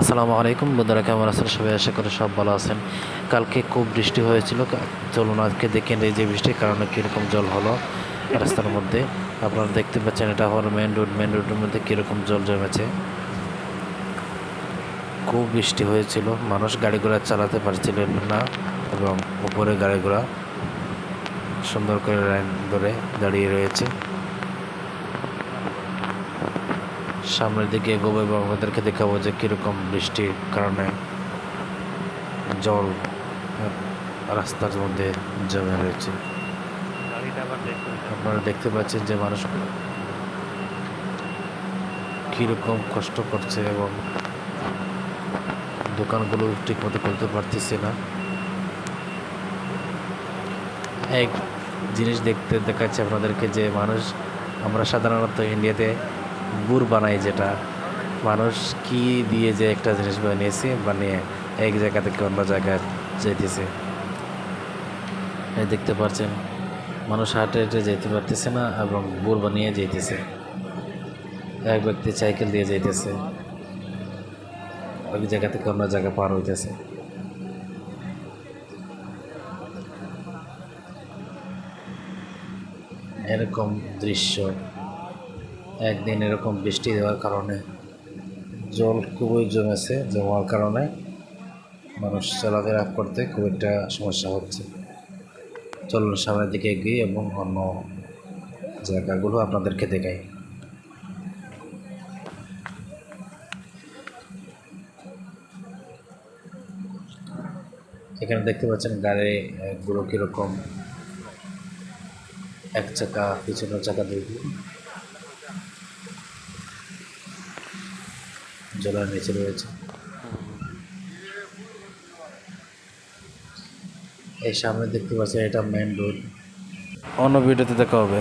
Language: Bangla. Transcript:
আসসালামু আলাইকুম। বন্ধুরা, কেমন আছেন? সবাই আশা করি সব ভালো আছেন। কালকে খুব বৃষ্টি হয়েছিল। চলুন আজকে দেখেন এই যে বৃষ্টির কারণে কীরকম জল হলো রাস্তার মধ্যে। আপনারা দেখতে পাচ্ছেন, এটা হলো মেন রোড মেন রোডের মধ্যে কীরকম জল জমেছে। খুব বৃষ্টি হয়েছিল। মানুষ গাড়ি ঘোড়া চালাতে পারছিলেন না এবং উপরে গাড়ি ঘোড়া সুন্দর করে লাইন ধরে দাঁড়িয়ে রয়েছে। সামনের দিকে এগোবো এবং আমাদেরকে দেখাবো যে কীরকম বৃষ্টির কারণে জল রাস্তার মধ্যে জমে রয়েছে। আপনারা দেখতে পাচ্ছেন যে মানুষ কীরকম কষ্ট করছে এবং দোকানগুলো ঠিক মতো খুলতে পারতেছে না। এক জিনিস দেখতে দেখাচ্ছে আপনাদেরকে যে মানুষ, আমরা সাধারণত ইন্ডিয়াতে গুড় বানাই যেটা। মানুষ কি দিয়ে যে একটা জিনিস বানিয়েছে, বানিয়ে এক জায়গা থেকে অন্য জায়গায় যেতেছে দেখতে পাচ্ছেন মানুষ হাঁটে হেঁটে যেতে পারতেছে না এবং গুড় বানিয়ে যেতেছে এক ব্যক্তি সাইকেল দিয়ে যাইতেছে, এক জায়গা থেকে অন্য জায়গা পার হইতেছে। এরকম দৃশ্য। একদিন এরকম বৃষ্টি দেওয়ার কারণে জল খুবই জমেছে জমার কারণে মানুষ চলাফেরা করতে খুব একটা সমস্যা হচ্ছে। চলুন সামনের দিকে এগিয়ে এবং অন্য জায়গাগুলো আপনাদেরকে দেখাই। এখানে দেখতে পাচ্ছেন গাড়িগুলো কীরকম। এক চাকা, পিছনের চাকা দুই জলের নিচে রয়েছে। এই সামনে দেখতে পাচ্ছি এটা মেন রোড অন্য ভিডিওতে দেখা হবে।